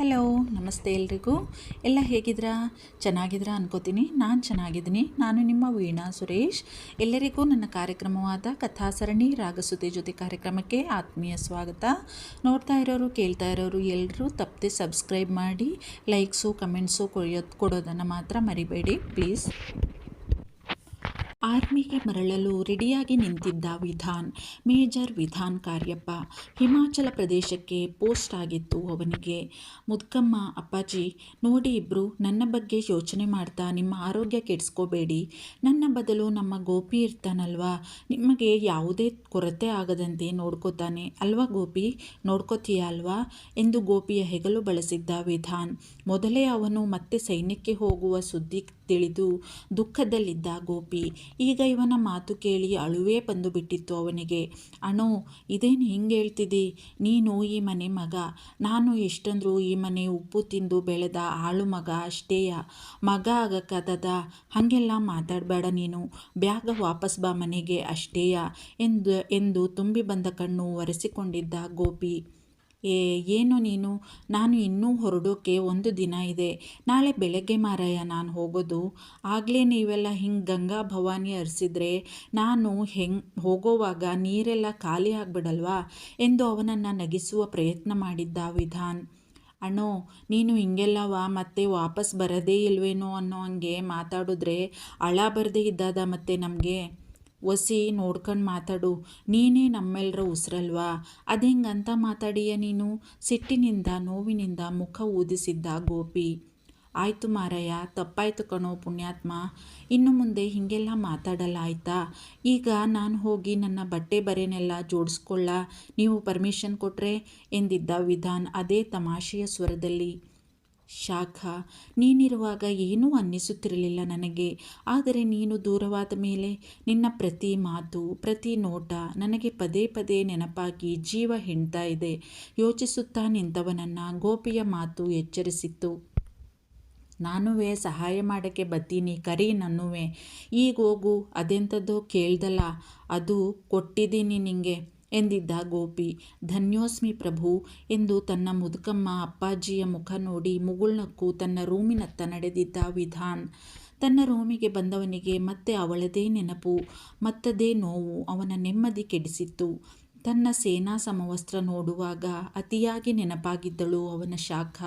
Hello ನಮಸ್ತೆ ಎಲ್ರಿಗೂ. ಎಲ್ಲ ಹೇಗಿದ್ರಾ? ಚೆನ್ನಾಗಿದ್ರಾ ಅನ್ಕೋತೀನಿ. ನಾನು ಚೆನ್ನಾಗಿದ್ದೀನಿ. ನಾನು ನಿಮ್ಮ ವೀಣಾ ಸುರೇಶ್. ಎಲ್ಲರಿಗೂ ನನ್ನ ಕಾರ್ಯಕ್ರಮವಾದ ಕಥಾಸರಣಿ ರಾಗಸುತೆ ಜೊತೆ ಕಾರ್ಯಕ್ರಮಕ್ಕೆ ಆತ್ಮೀಯ ಸ್ವಾಗತ. ನೋಡ್ತಾ ಇರೋರು, ಕೇಳ್ತಾ ಇರೋರು ಎಲ್ಲರೂ ತಪ್ಪದೆ ಸಬ್ಸ್ಕ್ರೈಬ್ ಮಾಡಿ, ಲೈಕ್ಸು, ಕಮೆಂಟ್ಸು ಕೊಡೋದು ಕೊಡೋದನ್ನು ಮಾತ್ರ ಮರಿಬೇಡಿ, ಪ್ಲೀಸ್. ಆರ್ಮಿಗೆ ಮರಳಲು ರೆಡಿಯಾಗಿ ನಿಂತಿದ್ದ ವಿಧಾನ್, ಮೇಜರ್ ವಿಧಾನ್ ಕಾರ್ಯಪ್ಪ ಹಿಮಾಚಲ ಪ್ರದೇಶಕ್ಕೆ ಪೋಸ್ಟ್ ಆಗಿತ್ತು ಅವನಿಗೆ. ಮುದ್ಕಮ್ಮ, ಅಪ್ಪಾಜಿ, ನೋಡಿ ಇಬ್ಬರು ನನ್ನ ಬಗ್ಗೆ ಯೋಚನೆ ಮಾಡ್ತಾ ನಿಮ್ಮ ಆರೋಗ್ಯ ಕೆಡಿಸ್ಕೋಬೇಡಿ. ನನ್ನ ಬದಲು ನಮ್ಮ ಗೋಪಿ ಇರ್ತಾನಲ್ವಾ? ನಿಮಗೆ ಯಾವುದೇ ಕೊರತೆ ಆಗದಂತೆ ನೋಡ್ಕೋತಾನೆ. ಅಲ್ವಾ ಗೋಪಿ? ನೋಡ್ಕೋತೀಯ ಅಲ್ವಾ? ಎಂದು ಗೋಪಿಯ ಹೆಗಲು ಬಳಸಿದ್ದ ವಿಧಾನ್. ಮೊದಲೇ ಅವನು ಮತ್ತೆ ಸೈನ್ಯಕ್ಕೆ ಹೋಗುವ ಸುದ್ದಿ ತಿಳಿದು ದುಃಖದಲ್ಲಿದ್ದ ಗೋಪಿ, ಈಗ ಇವನ ಮಾತು ಕೇಳಿ ಅಳುವೇ ಬಂದು ಬಿಟ್ಟಿತ್ತು ಅವನಿಗೆ. ಅಣೋ, ಇದೇನು ಹಿಂಗೆ ಹೇಳ್ತಿದ್ದಿ ನೀನು ಈ ಮನೆ ಮಗ. ನಾನು ಎಷ್ಟಂದ್ರೂ ಈ ಮನೆ ಉಪ್ಪು ತಿಂದು ಬೆಳೆದ ಆಳು ಮಗ ಅಷ್ಟೇಯ. ಮಗ ಆಗಕ್ಕದದ ಹಾಗೆಲ್ಲ ಮಾತಾಡಬೇಡ ನೀನು. ಬ್ಯಾಗ ವಾಪಸ್ ಬಾ ಮನೆಗೆ ಅಷ್ಟೇಯ ಎಂದು ಎಂದು ತುಂಬಿ ಬಂದ ಕಣ್ಣು ಒರೆಸಿಕೊಂಡಿದ್ದ ಗೋಪಿ. ಏನು ನೀನು? ನಾನು ಇನ್ನೂ ಹೊರಡೋಕೆ ಒಂದು ದಿನ ಇದೆ. ನಾಳೆ ಬೆಳಗ್ಗೆ ಮಾರಾಯ ನಾನು ಹೋಗೋದು. ಆಗಲೇ ನೀವೆಲ್ಲ ಹಿಂಗೆ ಗಂಗಾ ಭವಾನಿ ಹರಿಸಿದ್ರೆ ನಾನು ಹೆಂಗೆ ಹೋಗೋವಾಗ ನೀರೆಲ್ಲ ಖಾಲಿ ಆಗ್ಬಿಡಲ್ವಾ ಎಂದು ಅವನನ್ನು ನಗಿಸುವ ಪ್ರಯತ್ನ ಮಾಡಿದ್ದ ವಿಧಾನ್. ಅಣ್ಣೋ, ನೀನು ಹಿಂಗೆಲ್ಲವ ಮತ್ತೆ ವಾಪಸ್ ಬರದೇ ಇಲ್ವೇನೋ ಅನ್ನೋ ಹಂಗೆ ಮಾತಾಡಿದ್ರೆ ಅಳ ಬರದೇ ಇದ್ದಾದ ಮತ್ತೆ ನಮಗೆ? ಒಸಿ ನೋಡ್ಕೊಂಡು ಮಾತಾಡು. ನೀನೇ ನಮ್ಮೆಲ್ಲರ ಉಸಿರಲ್ವಾ? ಅದೆಂಗಂತ ಮಾತಾಡಿಯ ನೀನು? ಸಿಟ್ಟಿನಿಂದ, ನೋವಿನಿಂದ ಮುಖ ಊದಿಸಿದ್ದ ಗೋಪಿ. ಆಯಿತು ಮಾರಯ್ಯ, ತಪ್ಪಾಯ್ತು ಕಣೋ ಪುಣ್ಯಾತ್ಮ. ಇನ್ನು ಮುಂದೆ ಹೀಗೆಲ್ಲ ಮಾತಾಡಲ್ಲ ಆಯ್ತಾ ಈಗ ನಾನು ಹೋಗಿ ನನ್ನ ಬಟ್ಟೆ ಬರೇನೆಲ್ಲ ಜೋಡಿಸ್ಕೊಳ್ಳ? ನೀವು ಪರ್ಮಿಷನ್ ಕೊಟ್ಟರೆ ಎಂದಿದ್ದ ವಿಧಾನ್ ಅದೇ ತಮಾಷೆಯ ಸ್ವರದಲ್ಲಿ. ಶಾಖ, ನೀನಿರುವಾಗ ಏನೂ ಅನ್ನಿಸುತ್ತಿರಲಿಲ್ಲ ನನಗೆ. ಆದರೆ ನೀನು ದೂರವಾದ ಮೇಲೆ ನಿನ್ನ ಪ್ರತಿ ಮಾತು, ಪ್ರತಿ ನೋಟ ನನಗೆ ಪದೇ ಪದೇ ನೆನಪಾಗಿ ಜೀವ ಹಿಂಡ್ತಾ ಇದೆ. ಯೋಚಿಸುತ್ತಾ ನಿಂತವನನ್ನು ಗೋಪಿಯ ಮಾತು ಎಚ್ಚರಿಸಿತ್ತು. ನಾನುವೇ, ಸಹಾಯ ಮಾಡೋಕ್ಕೆ ಬತ್ತೀನಿ. ಕರಿ ನನ್ನುವೆ. ಈಗೋಗು ಅದೆಂಥದ್ದೋ ಕೇಳ್ದಲ್ಲ. ಅದು ಕೊಟ್ಟಿದ್ದೀನಿ ನಿಂಗೆ. ಎಂದಿದ್ದ ಗೋಪಿ, ಧನ್ಯೋಸ್ಮಿ ಪ್ರಭು ಎಂದು ತನ್ನ ಮುದುಕಮ್ಮ ಅಪ್ಪಾಜಿಯ ಮುಖ ನೋಡಿ ಮುಗುಳ್ನಕ್ಕು ತನ್ನ ರೂಮಿನತ್ತ ನಡೆದಿದ್ದ ವಿಧಾನ್. ತನ್ನ ರೂಮಿಗೆ ಬಂದವನಿಗೆ ಮತ್ತೆ ಅವಳದೇ ನೆನಪು, ಮತ್ತದೇ ನೋವು ಅವನ ನೆಮ್ಮದಿ ಕೆಡಿಸಿತ್ತು. ತನ್ನ ಸೇನಾ ಸಮವಸ್ತ್ರ ನೋಡುವಾಗ ಅತಿಯಾಗಿ ನೆನಪಾಗಿದ್ದಳು ಅವನ ಶಾಖ.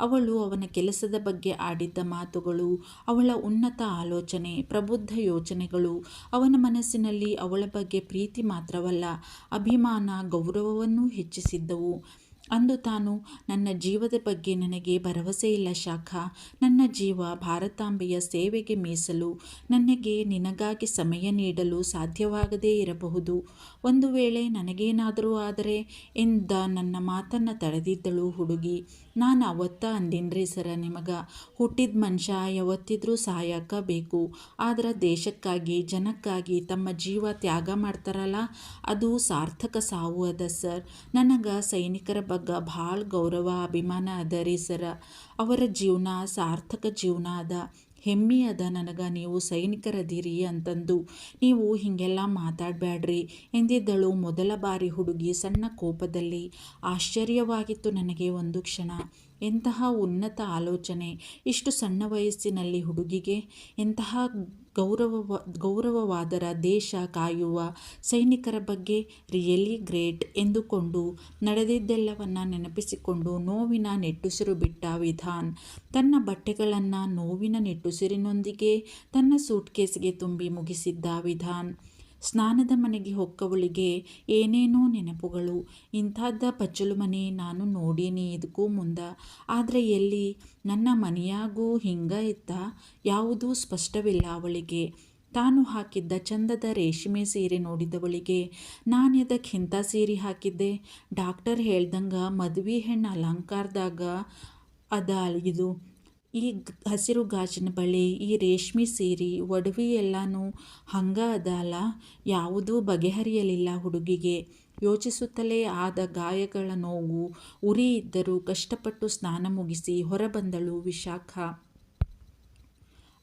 ಅವಳು ಅವನ ಕೆಲಸದ ಬಗ್ಗೆ ಆಡಿದ್ದ ಮಾತುಗಳು, ಅವಳ ಉನ್ನತ ಆಲೋಚನೆ, ಪ್ರಬುದ್ಧ ಯೋಚನೆಗಳು, ಅವನ ಮನಸ್ಸಿನಲ್ಲಿ ಅವಳ ಬಗ್ಗೆ ಪ್ರೀತಿ ಮಾತ್ರವಲ್ಲ, ಅಭಿಮಾನ, ಗೌರವವನ್ನೂ ಹೆಚ್ಚಿಸಿದ್ದವು. ಅಂದು ತಾನು ನನ್ನ ಜೀವದ ಬಗ್ಗೆ ನನಗೆ ಭರವಸೆ ಇಲ್ಲ ಶಾಖ. ನನ್ನ ಜೀವ ಭಾರತಾಂಬೆಯ ಸೇವೆಗೆ ಮೀಸಲು. ನನಗೆ ನಿನಗಾಗಿ ಸಮಯ ನೀಡಲು ಸಾಧ್ಯವಾಗದೇ ಇರಬಹುದು. ಒಂದು ವೇಳೆ ನನಗೇನಾದರೂ ಆದರೆ ಎಂದ ನನ್ನ ಮಾತನ್ನು ತಡೆದಿದ್ದಳು ಹುಡುಗಿ. ನಾನು ಅವತ್ತ ಅಂದಿನ್ರಿ ಸರ ನಿಮಗೆ. ಹುಟ್ಟಿದ ಮನುಷ್ಯ ಯಾವತ್ತಿದ್ರೂ ಸಹಾಯಕ ಬೇಕು ಆದ್ರೆ ದೇಶಕ್ಕಾಗಿ, ಜನಕ್ಕಾಗಿ ತಮ್ಮ ಜೀವ ತ್ಯಾಗ ಮಾಡ್ತಾರಲ್ಲ, ಅದು ಸಾರ್ಥಕ ಸಾವು ಅದ ಸರ್. ನನಗೆ ಸೈನಿಕರ ಬಗ್ಗೆ ಭಾಳ ಗೌರವ, ಅಭಿಮಾನ ಅದ ರೀ ಸರ. ಅವರ ಜೀವನ ಸಾರ್ಥಕ ಜೀವನ ಅದ. ಹೆಮ್ಮೆ ಅದ ನನಗೆ ನೀವು ಸೈನಿಕರದಿರಿ ಅಂತಂದು. ನೀವು ಹೀಗೆಲ್ಲ ಮಾತಾಡಬೇಡ್ರಿ ಎಂದಿದ್ದಳು ಮೊದಲ ಬಾರಿ ಹುಡುಗಿ ಸಣ್ಣ ಕೋಪದಲ್ಲಿ. ಆಶ್ಚರ್ಯವಾಗಿತ್ತು ನನಗೆ ಒಂದು ಕ್ಷಣ. ಎಂತಹ ಉನ್ನತ ಆಲೋಚನೆ, ಇಷ್ಟು ಸಣ್ಣ ವಯಸ್ಸಿನಲ್ಲಿ ಹುಡುಗಿಗೆ ಎಂತಹ ಗೌರವ ಗೌರವವಾದರ ದೇಶ ಕಾಯುವ ಸೈನಿಕರ ಬಗ್ಗೆ ರಿಯಲಿ ಗ್ರೇಟ್ ಎಂದುಕೊಂಡು ನಡೆದಿದ್ದೆಲ್ಲವನ್ನು ನೆನಪಿಸಿಕೊಂಡು ನೋವಿನ ನೆಟ್ಟುಸಿರು ಬಿಟ್ಟ ವಿಧಾನ್, ತನ್ನ ಬಟ್ಟೆಗಳನ್ನು ನೋವಿನ ನೆಟ್ಟುಸಿರಿನೊಂದಿಗೆ ತನ್ನ ಸೂಟ್ಕೇಸ್ಗೆ ತುಂಬಿ ಮುಗಿಸಿದ್ದ ವಿಧಾನ್. ಸ್ನಾನದ ಮನೆಗೆ ಹೊಕ್ಕವಳಿಗೆ ಏನೇನೋ ನೆನಪುಗಳು. ಇಂಥದ್ದ ಪಚ್ಚಲು ಮನೆ ನಾನು ನೋಡೀನಿ ಇದಕ್ಕೂ ಮುಂದ. ಆದರೆ ಎಲ್ಲಿ? ನನ್ನ ಮನೆಯಾಗೂ ಹಿಂಗ ಇತ್ತ? ಯಾವುದೂ ಸ್ಪಷ್ಟವಿಲ್ಲ ಅವಳಿಗೆ. ತಾನು ಹಾಕಿದ್ದ ಚಂದದ ರೇಷ್ಮೆ ಸೀರೆ ನೋಡಿದವಳಿಗೆ, ನಾನು ಎದಕ್ಕೆ ಇಂಥ ಸೀರೆ ಹಾಕಿದ್ದೆ? ಡಾಕ್ಟರ್ ಹೇಳ್ದಂಗೆ ಮದುವೆ ಹೆಣ್ಣು ಅಲಂಕಾರದಾಗ ಅದ ಇದು. ಈ ಹಸಿರು ಗಾಜಿನ ಬಳೆ, ಈ ರೇಷ್ಮೆ ಸೀರೆ ಒಡವೆ ಎಲ್ಲನೂ ಹಂಗ ಅದಲ್ಲ, ಯಾವುದೂ ಬಗೆಹರಿಯಲಿಲ್ಲ ಹುಡುಗಿಗೆ. ಯೋಚಿಸುತ್ತಲೇ ಆದ ಗಾಯಗಳ ನೋವು, ಉರಿ ಇದ್ದರೂ ಕಷ್ಟಪಟ್ಟು ಸ್ನಾನ ಮುಗಿಸಿ ಹೊರಬಂದಳು ವಿಶಾಖ.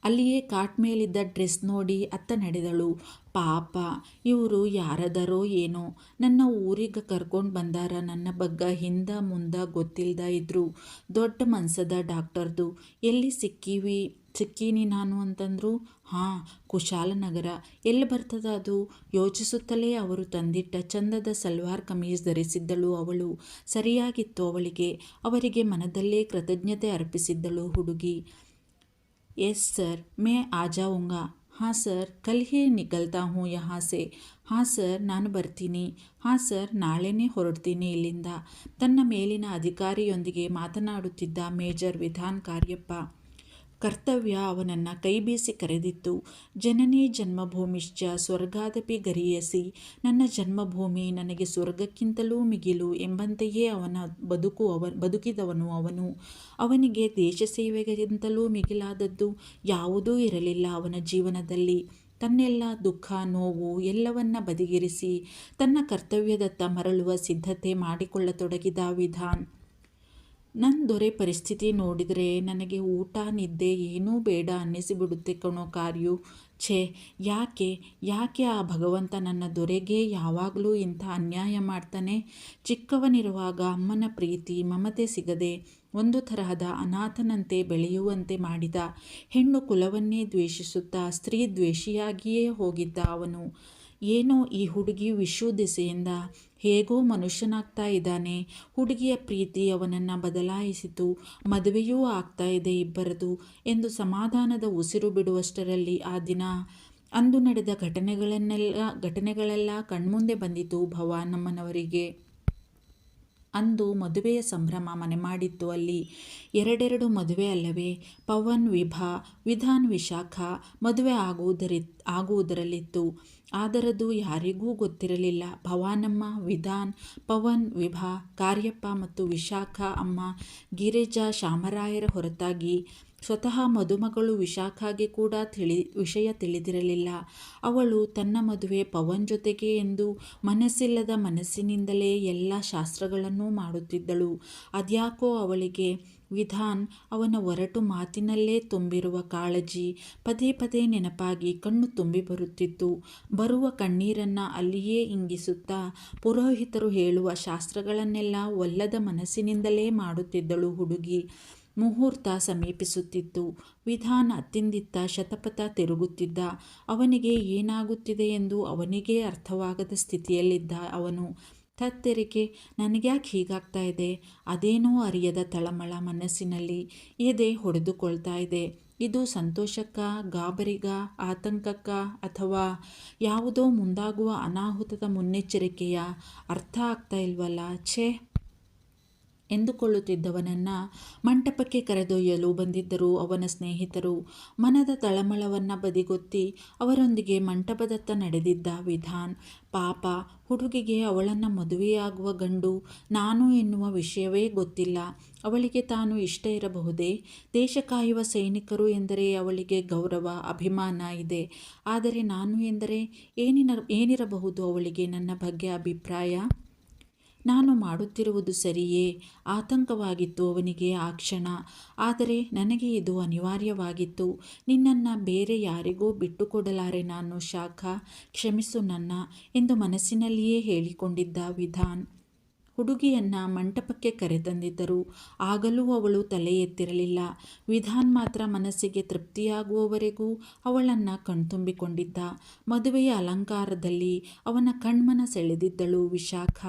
ಅಲ್ಲಿಯೇ ಕಾಟ್ ಮೇಲಿದ್ದ ಡ್ರೆಸ್ ನೋಡಿ ಅತ್ತ ನಡೆದಳು. ಪಾಪ, ಇವರು ಯಾರದರೋ ಏನೋ. ನನ್ನ ಊರಿಗೆ ಕರ್ಕೊಂಡು ಬಂದಾರ, ನನ್ನ ಬಗ್ಗ ಹಿಂದ ಮುಂದೆ ಗೊತ್ತಿಲ್ಲದ ಇದ್ರು. ದೊಡ್ಡ ಮನಸದ ಡಾಕ್ಟರ್ದು. ಎಲ್ಲಿ ಸಿಕ್ಕೀವಿ, ಸಿಕ್ಕೀನಿ ನಾನು ಅಂತಂದರು, ಹಾಂ, ಕುಶಾಲನಗರ. ಎಲ್ಲಿ ಬರ್ತದ ಅದು? ಯೋಚಿಸುತ್ತಲೇ ಅವರು ತಂದಿಟ್ಟ ಚಂದದ ಸಲ್ವಾರ್ ಕಮೀಸ್ ಧರಿಸಿದ್ದಳು ಅವಳು. ಸರಿಯಾಗಿತ್ತು ಅವಳಿಗೆ. ಅವರಿಗೆ ಮನದಲ್ಲೇ ಕೃತಜ್ಞತೆ ಅರ್ಪಿಸಿದ್ದಳು ಹುಡುಗಿ. ಎಸ್ ಸರ್, ಮೇ ಆಜಾವುಂಗ. ಹಾಂ ಸರ್, ಕಲ್ಹೇ ನಿಗಲ್ತಾ ಹ್ಞೂ ಯಹಾ ಸೆ. ಹಾಂ ಸರ್, ನಾನು ಬರ್ತೀನಿ. ಹಾಂ ಸರ್, ನಾಳೆನೇ ಹೊರಡ್ತೀನಿ ಇಲ್ಲಿಂದ. ತನ್ನ ಮೇಲಿನ ಅಧಿಕಾರಿಯೊಂದಿಗೆ ಮಾತನಾಡುತ್ತಿದ್ದ ಮೇಜರ್ ವಿಧಾನ್ ಕಾರ್ಯಪ್ಪ ಕರ್ತವ್ಯ ಅವನನ್ನು ಕೈಬೀಸಿ ಕರೆದಿತ್ತು. ಜನನಿ ಜನ್ಮಭೂಮಿಶ್ಚ, ಸ್ವರ್ಗಾದಪಿ ಗರಿಯಸಿ. ನನ್ನ ಜನ್ಮಭೂಮಿ ನನಗೆ ಸ್ವರ್ಗಕ್ಕಿಂತಲೂ ಮಿಗಿಲು ಎಂಬಂತೆಯೇ ಅವನ ಬದುಕು ಅವ, ಬದುಕಿದವನು ಅವನು. ಅವನಿಗೆ ದೇಶ ಸೇವೆಗಿಂತಲೂ ಮಿಗಿಲಾದದ್ದು ಯಾವುದೂ ಇರಲಿಲ್ಲ ಅವನ ಜೀವನದಲ್ಲಿ. ತನ್ನೆಲ್ಲ ದುಃಖ, ನೋವು ಎಲ್ಲವನ್ನ ಬದಿಗಿರಿಸಿ ತನ್ನ ಕರ್ತವ್ಯದತ್ತ ಮರಳುವ ಸಿದ್ಧತೆ ಮಾಡಿಕೊಳ್ಳತೊಡಗಿದ ವಿಧಾನ್. ನನ್ನ ದೊರೆ ಪರಿಸ್ಥಿತಿ ನೋಡಿದರೆ ನನಗೆ ಊಟ, ನಿದ್ದೆ ಏನೂ ಬೇಡ ಅನ್ನಿಸಿಬಿಡುತ್ತೆ ಕಣೋ ಕಾರ್ಯು. ಛೇ, ಯಾಕೆ ಯಾಕೆ ಆ ಭಗವಂತ ನನ್ನ ದೊರೆಗೆ ಯಾವಾಗಲೂ ಇಂಥ ಅನ್ಯಾಯ ಮಾಡ್ತಾನೆ? ಚಿಕ್ಕವನಿರುವಾಗ ಅಮ್ಮನ ಪ್ರೀತಿ ಮಮತೆ ಸಿಗದೆ ಒಂದು ತರಹದ ಅನಾಥನಂತೆ ಬೆಳೆಯುವಂತೆ ಮಾಡಿದ ಹೆಣ್ಣು ಕುಲವನ್ನೇ ದ್ವೇಷಿಸುತ್ತಾ ಸ್ತ್ರೀ ದ್ವೇಷಿಯಾಗಿಯೇ ಹೋಗಿದ್ದ ಅವನು. ಏನೋ ಈ ಹುಡುಗಿ ವಿಷು ಹೇಗೋ ಮನುಷ್ಯನಾಗ್ತಾ ಇದ್ದಾನೆ. ಹುಡುಗಿಯ ಪ್ರೀತಿ ಅವನನ್ನು ಬದಲಾಯಿಸಿತು. ಮದುವೆಯೂ ಆಗ್ತಾ ಇದೆ ಇಬ್ಬರದು ಎಂದು ಸಮಾಧಾನದ ಉಸಿರು ಬಿಡುವಷ್ಟರಲ್ಲಿ ಆ ದಿನ ಅಂದು ನಡೆದ ಘಟನೆಗಳನ್ನೆಲ್ಲ ಘಟನೆಗಳೆಲ್ಲ ಕಣ್ಮುಂದೆ ಬಂದಿತು ಭವಾನಮ್ಮನವರಿಗೆ ಅಂದು ಮದುವೆಯ ಸಂಭ್ರಮ ಮನೆ ಮಾಡಿತ್ತು ಅಲ್ಲಿ. ಎರಡೆರಡು ಮದುವೆ ಅಲ್ಲವೇ? ಪವನ್ ವಿಭಾ, ವಿಧಾನ್ ವಿಶಾಖ ಮದುವೆ ಆಗುವುದರಿ, ಆಗುವುದರಲ್ಲಿತ್ತು. ಆದರದು ಯಾರಿಗೂ ಗೊತ್ತಿರಲಿಲ್ಲ. ಭವಾನಮ್ಮ, ವಿಧಾನ್, ಪವನ್ ವಿಭಾ, ಕಾರ್ಯಪ್ಪ ಮತ್ತು ವಿಶಾಖ ಅಮ್ಮ, ಗಿರಿಜಾ ಶಾಮರಾಯರ ಹೊರತಾಗಿ ಸ್ವತಃ ಮದುಮಗಳು ವಿಶಾಖಾಗೆ ಕೂಡ ತಿಳಿ, ವಿಷಯ ತಿಳಿದಿರಲಿಲ್ಲ. ಅವಳು ತನ್ನ ಮದುವೆ ಪವನ್ ಜೊತೆಗೆ ಎಂದು ಮನಸ್ಸಿಲ್ಲದ ಮನಸ್ಸಿನಿಂದಲೇ ಎಲ್ಲ ಶಾಸ್ತ್ರಗಳನ್ನೂ ಮಾಡುತ್ತಿದ್ದಳು. ಅದ್ಯಾಕೋ ಅವಳಿಗೆ, ವಿಧಾನ್ ಅವನ ಒರಟು ಮಾತಿನಲ್ಲೇ ತುಂಬಿರುವ ಕಾಳಜಿ ಪದೇ ಪದೇ ನೆನಪಾಗಿ ಕಣ್ಣು ತುಂಬಿ ಬರುತ್ತಿತ್ತು. ಬರುವ ಕಣ್ಣೀರನ್ನು ಅಲ್ಲಿಯೇ ಇಂಗಿಸುತ್ತಾ ಪುರೋಹಿತರು ಹೇಳುವ ಶಾಸ್ತ್ರಗಳನ್ನೆಲ್ಲ ಒಲ್ಲದ ಮನಸ್ಸಿನಿಂದಲೇ ಮಾಡುತ್ತಿದ್ದಳು ಹುಡುಗಿ. ಮುಹೂರ್ತ ಸಮೀಪಿಸುತ್ತಿತ್ತು. ವಿಧಾನ ಅತ್ತಿಂದಿತ್ತ ಶತಪಥ ತಿರುಗುತ್ತಿದ್ದ. ಅವನಿಗೆ ಏನಾಗುತ್ತಿದೆ ಎಂದು ಅವನಿಗೇ ಅರ್ಥವಾಗದ ಸ್ಥಿತಿಯಲ್ಲಿದ್ದ ಅವನು, ತತ್ತೆರಿಕೆ, ನನಗ್ಯಾಕೆ ಹೀಗಾಗ್ತಾ ಇದೆ? ಅದೇನೋ ಅರಿಯದ ತಳಮಳ ಮನಸ್ಸಿನಲ್ಲಿ ಎದೆ ಹೊಡೆದುಕೊಳ್ತಾ ಇದೆ. ಇದು ಸಂತೋಷಕ್ಕ, ಗಾಬರಿಗ, ಆತಂಕಕ್ಕ ಅಥವಾ ಯಾವುದೋ ಮುಂದಾಗುವ ಅನಾಹುತದ ಮುನ್ನೆಚ್ಚರಿಕೆಯ ಅರ್ಥ ಆಗ್ತಾ ಇಲ್ವಲ್ಲ? ಛೇ! ಎಂದುಕೊಳ್ಳುತ್ತಿದ್ದವನನ್ನು ಮಂಟಪಕ್ಕೆ ಕರೆದೊಯ್ಯಲು ಬಂದಿದ್ದರು ಅವನ ಸ್ನೇಹಿತರು. ಮನದ ತಳಮಳವನ್ನು ಬದಿಗೊತ್ತಿ ಅವರೊಂದಿಗೆ ಮಂಟಪದತ್ತ ನಡೆದಿದ್ದ ವಿಧಾನ್, ಪಾಪ, ಹುಡುಗಿಗೆ ಅವಳನ್ನು ಮದುವೆಯಾಗುವ ಗಂಡು ನಾನು ಎನ್ನುವ ವಿಷಯವೇ ಗೊತ್ತಿಲ್ಲ. ಅವಳಿಗೆ ತಾನು ಇಷ್ಟ ಇರಬಹುದೇ? ದೇಶ ಕಾಯುವ ಸೈನಿಕರು ಎಂದರೆ ಅವಳಿಗೆ ಗೌರವ, ಅಭಿಮಾನ ಇದೆ. ಆದರೆ ನಾನು ಎಂದರೆ ಏನಿನ ಏನಿರಬಹುದು ಅವಳಿಗೆ ನನ್ನ ಬಗ್ಗೆ ಅಭಿಪ್ರಾಯ? ನಾನು ಮಾಡುತ್ತಿರುವುದು ಸರಿಯೇ? ಆತಂಕವಾಗಿತ್ತು ಅವನಿಗೆ ಆ ಕ್ಷಣ. ಆದರೆ ನನಗೆ ಇದು ಅನಿವಾರ್ಯವಾಗಿತ್ತು. ನಿನ್ನನ್ನು ಬೇರೆ ಯಾರಿಗೂ ಬಿಟ್ಟುಕೊಡಲಾರೆ ನಾನು, ಶಾಖ. ಕ್ಷಮಿಸು ನನ್ನ ಎಂದು ಮನಸ್ಸಿನಲ್ಲಿಯೇ ಹೇಳಿಕೊಂಡಿದ್ದ ವಿಧಾನ್. ಹುಡುಗಿಯನ್ನು ಮಂಟಪಕ್ಕೆ ಕರೆತಂದಿದ್ದರು. ಆಗಲೂ ಅವಳು ತಲೆ ಎತ್ತಿರಲಿಲ್ಲ. ವಿಧಾನ್ ಮಾತ್ರ ಮನಸ್ಸಿಗೆ ತೃಪ್ತಿಯಾಗುವವರೆಗೂ ಅವಳನ್ನು ಕಣ್ತುಂಬಿಕೊಂಡಿದ್ದ. ಮದುವೆಯ ಅಲಂಕಾರದಲ್ಲಿ ಅವನ ಕಣ್ಮನ ಸೆಳೆದಿದ್ದಳು ವಿಶಾಖ.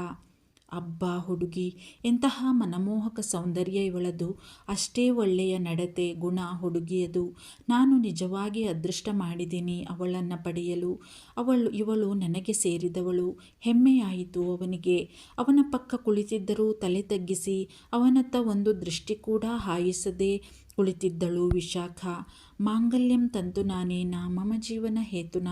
ಅಬ್ಬಾ ಹುಡುಗಿ ಎಂತಹ ಮನಮೋಹಕ ಸೌಂದರ್ಯ ಇವಳದು. ಅಷ್ಟೇ ಒಳ್ಳೆಯ ನಡತೆ, ಗುಣ ಹುಡುಗಿಯದು. ನಾನು ನಿಜವಾಗಿ ಅದೃಷ್ಟ ಮಾಡಿದ್ದೀನಿ ಅವಳನ್ನು ಪಡೆಯಲು. ಅವಳು, ಇವಳು ನನಗೆ ಸೇರಿದವಳು. ಹೆಮ್ಮೆಯಾಯಿತು ಅವನಿಗೆ. ಅವನ ಪಕ್ಕ ಕುಳಿತಿದ್ದರೂ ತಲೆ ತಗ್ಗಿಸಿ, ಅವನತ್ತ ಒಂದು ದೃಷ್ಟಿ ಕೂಡ ಹಾಯಿಸದೆ ಕುಳಿತಿದ್ದಳು ವಿಶಾಖ. ಮಾಂಗಲ್ಯಂ ತಂತು ನಾನೇನ ಮಮ ಜೀವನ ಹೇತುನ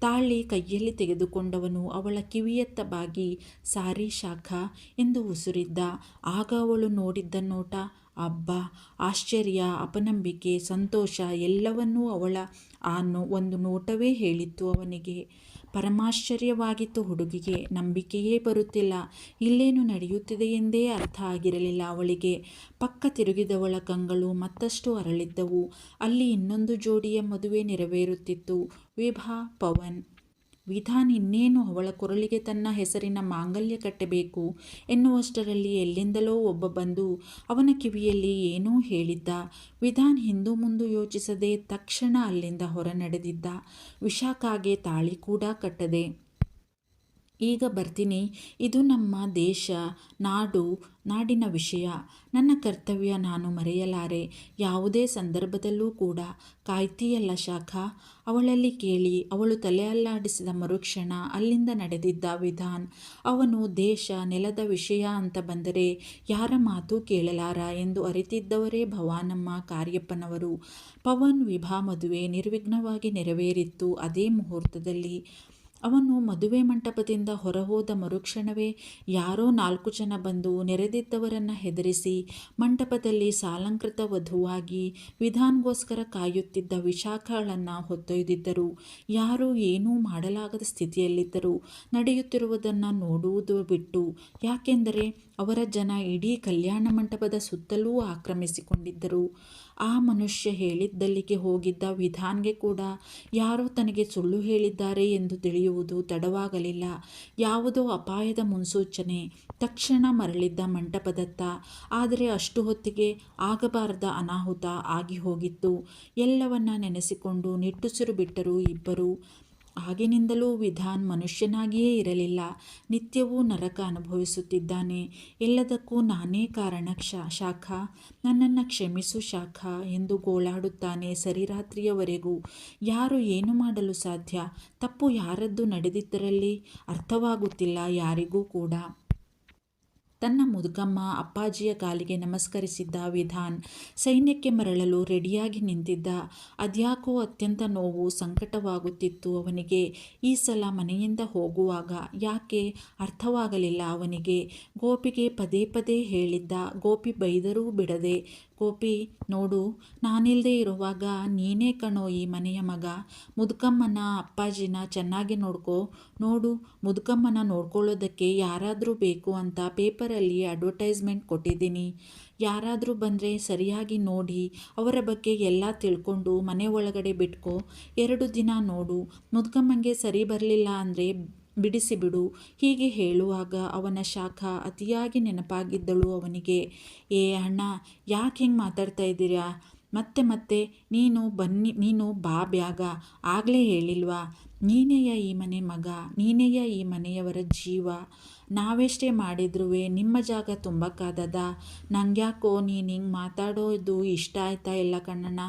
ತಾಳಿ ಕೈಯಲ್ಲಿ ತೆಗೆದುಕೊಂಡವನು ಅವಳ ಕಿವಿಯತ್ತ ಬಾಗಿ, ಸಾರಿ ಶಾಖ ಎಂದು ಉಸುರಿದ್ದ. ಆಗ ಅವಳು ನೋಡಿದ್ದ ನೋಟ, ಅಬ್ಬ, ಆಶ್ಚರ್ಯ, ಅಪನಂಬಿಕೆ, ಸಂತೋಷ ಎಲ್ಲವನ್ನೂ ಅವಳ ಆ ಒಂದು ನೋಟವೇ ಹೇಳಿತ್ತು ಅವನಿಗೆ. ಪರಮಾಶ್ಚರ್ಯವಾಗಿತ್ತು ಹುಡುಗಿಗೆ. ನಂಬಿಕೆಯೇ ಬರುತ್ತಿಲ್ಲ. ಇಲ್ಲೇನು ನಡೆಯುತ್ತಿದೆ ಎಂದೇ ಅರ್ಥ ಆಗಿರಲಿಲ್ಲ ಅವಳಿಗೆ. ಪಕ್ಕ ತಿರುಗಿದವಳ ಕಂಗಳು ಮತ್ತಷ್ಟು ಅರಳಿದ್ದವು. ಅಲ್ಲಿ ಇನ್ನೊಂದು ಜೋಡಿಯ ಮದುವೆ ನೆರವೇರುತ್ತಿತ್ತು. ವಿಭಾ, ಪವನ್ ವಿಧಾನ್ ಇನ್ನೇನು ಅವಳ ಕೊರಳಿಗೆ ತನ್ನ ಹೆಸರಿನ ಮಾಂಗಲ್ಯ ಕಟ್ಟಬೇಕು ಎನ್ನುವಷ್ಟರಲ್ಲಿ ಎಲ್ಲಿಂದಲೋ ಒಬ್ಬ ಬಂದು ಅವನ ಕಿವಿಯಲ್ಲಿ ಏನೋ ಹೇಳಿದ್ದ. ವಿಧಾನ್ ಹಿಂದೂ ಮುಂದು ಯೋಚಿಸದೆ ತಕ್ಷಣ ಅಲ್ಲಿಂದ ಹೊರ ನಡೆದಿದ್ದ ವಿಶಾಖಾಗೆ ತಾಳಿ ಕೂಡ ಕಟ್ಟದೆ. ಈಗ ಬರ್ತೀನಿ. ಇದು ನಮ್ಮ ದೇಶ, ನಾಡು, ನಾಡಿನ ವಿಷಯ. ನನ್ನ ಕರ್ತವ್ಯ ನಾನು ಮರೆಯಲಾರೆ. ಯಾವುದೇ ಸಂದರ್ಭದಲ್ಲೂ ಕೂಡ ಕಾಯ್ತೀಯಲ್ಲ ಶಾಖ. ಅವಳಲ್ಲಿ ಕೇಳಿ, ಅವಳು ತಲೆ ಅಲ್ಲಾಡಿಸಿದ ಮರುಕ್ಷಣ ಅಲ್ಲಿಂದ ನಡೆದಿದ್ದ ವಿಧಾನ್. ಅವನು ದೇಶ, ನೆಲದ ವಿಷಯ ಅಂತ ಬಂದರೆ ಯಾರ ಮಾತು ಕೇಳಲಾರ ಎಂದು ಅರಿತಿದ್ದವರೇ ಭವಾನಮ್ಮ, ಕಾರ್ಯಪ್ಪನವರು. ಪವನ್ ವಿಭಾ ಮದುವೆ ನಿರ್ವಿಘ್ನವಾಗಿ ನೆರವೇರಿತ್ತು ಅದೇ ಮುಹೂರ್ತದಲ್ಲಿ. ಅವನು ಮದುವೆ ಮಂಟಪದಿಂದ ಹೊರಹೋದ ಮರುಕ್ಷಣವೇ ಯಾರೋ ನಾಲ್ಕು ಜನ ಬಂದು ನೆರೆದಿದ್ದವರನ್ನು ಹೆದರಿಸಿ ಮಂಟಪದಲ್ಲಿ ಸಾಲಂಕೃತ ವಧುವಾಗಿ ವಿಧಾನ್ಗೋಸ್ಕರ ಕಾಯುತ್ತಿದ್ದ ವಿಶಾಖಗಳನ್ನು ಹೊತ್ತೊಯ್ದಿದ್ದರು. ಯಾರೂ ಏನೂ ಮಾಡಲಾಗದ ಸ್ಥಿತಿಯಲ್ಲಿದ್ದರು. ನಡೆಯುತ್ತಿರುವುದನ್ನು ನೋಡುವುದು ಬಿಟ್ಟು, ಯಾಕೆಂದರೆ ಅವರ ಜನ ಇಡೀ ಕಲ್ಯಾಣ ಮಂಟಪದ ಸುತ್ತಲೂ ಆಕ್ರಮಿಸಿಕೊಂಡಿದ್ದರು. ಆ ಮನುಷ್ಯ ಹೇಳಿದ್ದಲ್ಲಿಗೆ ಹೋಗಿದ್ದ ವಿಧಾನ್ಗೆ ಕೂಡ ಯಾರೋ ತನಗೆ ಸುಳ್ಳು ಹೇಳಿದ್ದಾರೆ ಎಂದು ತಿಳಿಯುವುದು ತಡವಾಗಲಿಲ್ಲ. ಯಾವುದೋ ಅಪಾಯದ ಮುನ್ಸೂಚನೆ. ತಕ್ಷಣ ಮರಳಿದ್ದ ಮಂಟಪದತ್ತ. ಆದರೆ ಅಷ್ಟು ಹೊತ್ತಿಗೆ ಆಗಬಾರದ ಅನಾಹುತ ಆಗಿ ಹೋಗಿತ್ತು. ಎಲ್ಲವನ್ನ ನೆನೆಸಿಕೊಂಡು ನಿಟ್ಟುಸಿರು ಬಿಟ್ಟರು ಇಬ್ಬರು. ಆಗಿನಿಂದಲೂ ವಿಧಾನ್ ಮನುಷ್ಯನಾಗಿಯೇ ಇರಲಿಲ್ಲ. ನಿತ್ಯವೂ ನರಕ ಅನುಭವಿಸುತ್ತಿದ್ದಾನೆ. ಎಲ್ಲದಕ್ಕೂ ನಾನೇ ಕಾರಣ ಕ್ಷಾ, ಶಾಖ. ನನ್ನನ್ನು ಕ್ಷಮಿಸು, ಶಾಖ ಎಂದು ಗೋಳಾಡುತ್ತಾನೆ ಸರಿರಾತ್ರಿಯವರೆಗೂ. ಯಾರು ಏನು ಮಾಡಲು ಸಾಧ್ಯ? ತಪ್ಪು ಯಾರದ್ದು ನಡೆದಿದ್ದರಲ್ಲಿ ಅರ್ಥವಾಗುತ್ತಿಲ್ಲ ಯಾರಿಗೂ ಕೂಡ. ತನ್ನ ಮುದುಕಮ್ಮ ಅಪ್ಪಾಜಿಯ ಕಾಲಿಗೆ ನಮಸ್ಕರಿಸಿದ್ದ ವಿಧಾನ್ ಸೈನ್ಯಕ್ಕೆ ಮರಳಲು ರೆಡಿಯಾಗಿ ನಿಂತಿದ್ದ. ಅದ್ಯಾಕೋ ಅತ್ಯಂತ ನೋವು ಸಂಕಟವಾಗುತ್ತಿತ್ತು ಅವನಿಗೆ. ಈ ಸಲ ಮನೆಯಿಂದ ಹೋಗುವಾಗ ಯಾಕೆ ಅರ್ಥವಾಗಲಿಲ್ಲ ಅವನಿಗೆ. ಗೋಪಿಗೆ ಪದೇ ಪದೇ ಹೇಳಿದ್ದ, ಗೋಪಿ ಬೈದರೂ ಬಿಡದೆ ಗೋಪಿ, ನೋಡು ನಾನಿಲ್ಲದೆ ಇರುವಾಗ ನೀನೇ ಕಣೋ ಈ ಮನೆಯ ಮಗ. ಮುದುಕಮ್ಮನ ಅಪ್ಪಾಜಿನ ಚೆನ್ನಾಗಿ ನೋಡ್ಕೋ. ನೋಡು, ಮುದುಕಮ್ಮನ ನೋಡ್ಕೊಳ್ಳೋದಕ್ಕೆ ಯಾರಾದರೂ ಬೇಕು ಅಂತ ಪೇಪರಲ್ಲಿ ಅಡ್ವರ್ಟೈಸ್ಮೆಂಟ್ ಕೊಟ್ಟಿದ್ದೀನಿ. ಯಾರಾದರೂ ಬಂದರೆ ಸರಿಯಾಗಿ ನೋಡಿ, ಅವರ ಬಗ್ಗೆ ಎಲ್ಲ ತಿಳ್ಕೊಂಡು ಮನೆ ಒಳಗಡೆ ಬಿಟ್ಕೋ. ಎರಡು ದಿನ ನೋಡು. ಮುದುಕಮ್ಮಂಗೆ ಸರಿ ಬರಲಿಲ್ಲ ಅಂದರೆ ಬಿಡಿಸಿಬಿಡು ಹೀಗೆ ಹೇಳುವಾಗ ಅವನ ಶಾಖ ಅತಿಯಾಗಿ ನೆನಪಾಗಿದ್ದಳು ಅವನಿಗೆ. ಏ ಅಣ್ಣ ಯಾಕೆ ಹಿಂಗೆ ಮಾತಾಡ್ತಾ ಇದ್ದೀರಾ? ಮತ್ತೆ ಮತ್ತೆ ನೀನು ಬನ್ನಿ, ನೀನು ಬಾ ಬ್ಯಾಗ. ಆಗಲೇ ಹೇಳಿಲ್ವಾ, ನೀನೆಯ ಈ ಮನೆ ಮಗ, ನೀನೆಯ ಈ ಮನೆಯವರ ಜೀವ. ನಾವೆಷ್ಟೇ ಮಾಡಿದ್ರೂ ನಿಮ್ಮ ಜಾಗ ತುಂಬಕ್ಕಾದದ ನಂಗ್ಯಾಕೋ ನೀನು ಹಿಂಗೆ ಮಾತಾಡೋದು ಇಷ್ಟ ಆಯ್ತಾ ಇಲ್ಲ ಕಣ್ಣಣ್ಣ?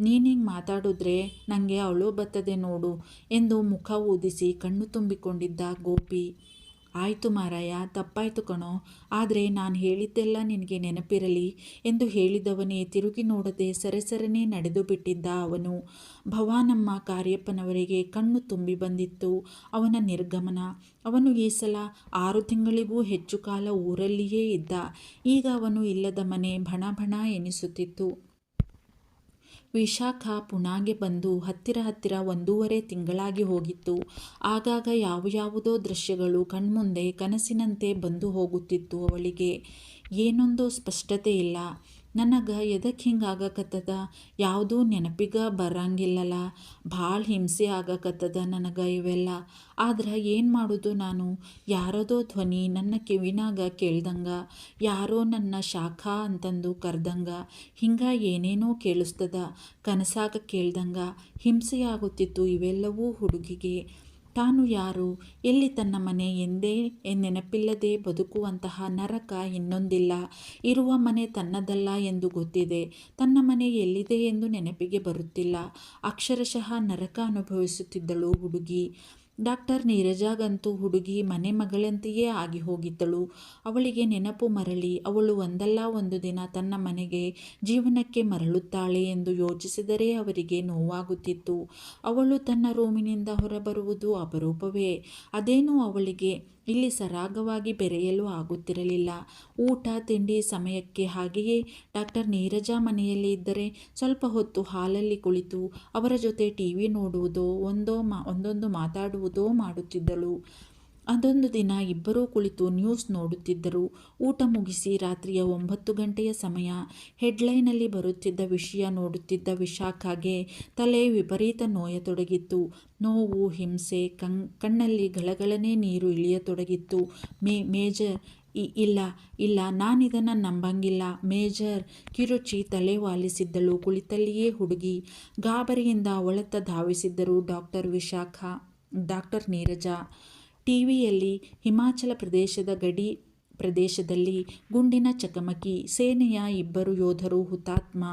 ನೀನು ಹಿಂಗೆ ಮಾತಾಡಿದ್ರೆ ನನಗೆ ಅವಳು ಬತ್ತದೆ ನೋಡು ಎಂದು ಮುಖ ಊದಿಸಿ ಕಣ್ಣು ತುಂಬಿಕೊಂಡಿದ್ದ ಗೋಪಿ. ಆಯಿತು ಮಾರಾಯ, ತಪ್ಪಾಯಿತು ಕಣೋ. ಆದರೆ ನಾನು ಹೇಳಿದ್ದೆಲ್ಲ ನಿನಗೆ ನೆನಪಿರಲಿ ಎಂದು ಹೇಳಿದವನೇ ತಿರುಗಿ ನೋಡದೆ ಸರಸರನೆ ನಡೆದು ಬಿಟ್ಟಿದ್ದ ಅವನು. ಭವಾನಮ್ಮ ಕಾರ್ಯಪ್ಪನವರಿಗೆ ಕಣ್ಣು ತುಂಬಿ ಬಂದಿತ್ತು ಅವನ ನಿರ್ಗಮನ. ಅವನು ಈ ಸಲ ಆರು ತಿಂಗಳಿಗೂ ಹೆಚ್ಚು ಕಾಲ ಊರಲ್ಲಿಯೇ ಇದ್ದ. ಈಗ ಅವನು ಇಲ್ಲದ ಮನೆ ಭಣ ಭಣ ಎನಿಸುತ್ತಿತ್ತು. ವಿಶಾಖ ಪುಣಾಗೆ ಬಂದು ಹತ್ತಿರ ಹತ್ತಿರ ಒಂದೂವರೆ ತಿಂಗಳಾಗಿ ಹೋಗಿತ್ತು. ಆಗಾಗ ಯಾವ ಯಾವುದೋ ದೃಶ್ಯಗಳು ಕಣ್ಮುಂದೆ ಕನಸಿನಂತೆ ಬಂದು ಹೋಗುತ್ತಿತ್ತು ಅವಳಿಗೆ. ಏನೊಂದು ಸ್ಪಷ್ಟತೆ ಇಲ್ಲ ನನಗೆ ಎದಕ್ಕೆ ಹಿಂಗೆ ಆಗಕತ್ತದ? ಯಾವುದೂ ನೆನಪಿಗ ಬರಂಗಿಲ್ಲಲ್ಲ ಭಾಳ ಹಿಂಸೆ ಆಗಕತ್ತದ ನನಗೆ ಇವೆಲ್ಲ. ಆದ್ರೆ ಏನು ಮಾಡೋದು ನಾನು? ಯಾರದೋ ಧ್ವನಿ ನನ್ನ ಕಿವಿನಾಗ ಕೇಳ್ದಂಗೆ. ಯಾರೋ ನನ್ನ ಶಾಖ ಅಂತಂದು ಕರೆದಂಗೆ. ಹಿಂಗೆ ಏನೇನೋ ಕೇಳಿಸ್ತದ. ಕನಸಾಗ ಕೇಳ್ದಂಗ. ಹಿಂಸೆಯಾಗುತ್ತಿತ್ತು ಇವೆಲ್ಲವೂ ಹುಡುಗಿಗೆ. ತಾನು ಯಾರು? ಎಲ್ಲಿ ತನ್ನ ಮನೆ ಎಂದೇ ನೆನಪಿಲ್ಲದೆ ಬದುಕುವಂತಹ ನರಕ ಇನ್ನೊಂದಿಲ್ಲ. ಇರುವ ಮನೆ ತನ್ನದಲ್ಲ ಎಂದು ಗೊತ್ತಿದೆ. ತನ್ನ ಮನೆ ಎಲ್ಲಿದೆ ಎಂದು ನೆನಪಿಗೆ ಬರುತ್ತಿಲ್ಲ. ಅಕ್ಷರಶಃ ನರಕ ಅನುಭವಿಸುತ್ತಿದ್ದಳು ಹುಡುಗಿ. ಡಾಕ್ಟರ್ ನೀರಜಾಗಂತೂ ಹುಡುಗಿ ಮನೆ ಮಗಳಂತೆಯೇ ಆಗಿ ಹೋಗಿದ್ದಳು. ಅವಳಿಗೆ ನೆನಪು ಮರಳಿ, ಅವಳು ಒಂದಲ್ಲ ಒಂದು ದಿನ ತನ್ನ ಮನೆಗೆ ಜೀವನಕ್ಕೆ ಮರಳುತ್ತಾಳೆ ಎಂದು ಯೋಚಿಸಿದರೆ ಅವರಿಗೆ ನೋವಾಗುತ್ತಿತ್ತು. ಅವಳು ತನ್ನ ರೂಮಿನಿಂದ ಹೊರಬರುವುದು ಅಪರೂಪವೇ. ಅದೇನೂ ಅವಳಿಗೆ ಇಲ್ಲಿ ಸರಾಗವಾಗಿ ಬೆರೆಯಲು ಆಗುತ್ತಿರಲಿಲ್ಲ. ಊಟ, ತಿಂಡಿ ಸಮಯಕ್ಕೆ ಹಾಗೆಯೇ ಡಾಕ್ಟರ್ ನೀರಜ ಮನೆಯಲ್ಲಿ ಇದ್ದರೆ ಸ್ವಲ್ಪ ಹೊತ್ತು ಹಾಲಲ್ಲಿ ಕುಳಿತು ಅವರ ಜೊತೆ ಟಿ ವಿ ನೋಡುವುದೋ, ಒಂದೋ ಮಾ, ಒಂದೊಂದು ಮಾತಾಡುವುದೋ ಮಾಡುತ್ತಿದ್ದಳು. ಅದೊಂದು ದಿನ ಇಬ್ಬರೂ ಕುಳಿತು ನ್ಯೂಸ್ ನೋಡುತ್ತಿದ್ದರು. ಊಟ ಮುಗಿಸಿ ರಾತ್ರಿಯ ಒಂಬತ್ತು ಗಂಟೆಯ ಸಮಯ. ಹೆಡ್ಲೈನಲ್ಲಿ ಬರುತ್ತಿದ್ದ ವಿಷಯ ನೋಡುತ್ತಿದ್ದ ವಿಶಾಖಾಗೆ ತಲೆ ವಿಪರೀತ ನೋಯತೊಡಗಿತ್ತು. ನೋವು, ಹಿಂಸೆ ಕಣ್ ಕಣ್ಣಲ್ಲಿ ಗಳಗಳನೇ ನೀರು ಇಳಿಯತೊಡಗಿತ್ತು. ಮೇ, ಮೇಜರ್ ಇಲ್ಲ ಇಲ್ಲ, ನಾನಿದನ್ನು ನಂಬಂಗಿಲ್ಲ. ಮೇಜರ್ ಕಿರುಚಿ ತಲೆ ವಾಲಿಸಿದ್ದಳು, ಕುಳಿತಲ್ಲಿಯೇ ಹುಡುಗಿ ಗಾಬರಿಯಿಂದ ಒಳತ್ತ ಧಾವಿಸಿದ್ದರು ಡಾಕ್ಟರ್ ವಿಶಾಖ, ಡಾಕ್ಟರ್ ನೀರಜಾ. ಟಿವಿಯಲ್ಲಿ ಹಿಮಾಚಲ ಪ್ರದೇಶದ ಗಡಿ ಪ್ರದೇಶದಲ್ಲಿ ಗುಂಡಿನ ಚಕಮಕಿ, ಸೇನೆಯ ಇಬ್ಬರು ಯೋಧರು ಹುತಾತ್ಮ.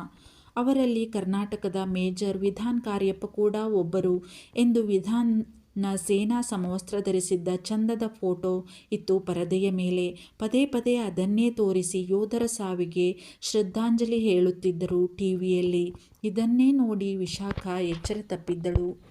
ಅವರಲ್ಲಿ ಕರ್ನಾಟಕದ ಮೇಜರ್ ವಿಧಾನ್ ಕಾರ್ಯಪ್ಪ ಕೂಡ ಒಬ್ಬರು ಎಂದು ವಿಧಾನ್ನ ಸೇನಾ ಸಮವಸ್ತ್ರ ಧರಿಸಿದ್ದ ಚಂದದ ಫೋಟೋ ಇತ್ತು ಪರದೆಯ ಮೇಲೆ. ಪದೇ ಪದೇ ಅದನ್ನೇ ತೋರಿಸಿ ಯೋಧರ ಸಾವಿಗೆ ಶ್ರದ್ಧಾಂಜಲಿ ಹೇಳುತ್ತಿದ್ದರು ಟಿವಿಯಲ್ಲಿ. ಇದನ್ನೇ ನೋಡಿ ವಿಶಾಖ ಎಚ್ಚರ ತಪ್ಪಿದ್ದಳು.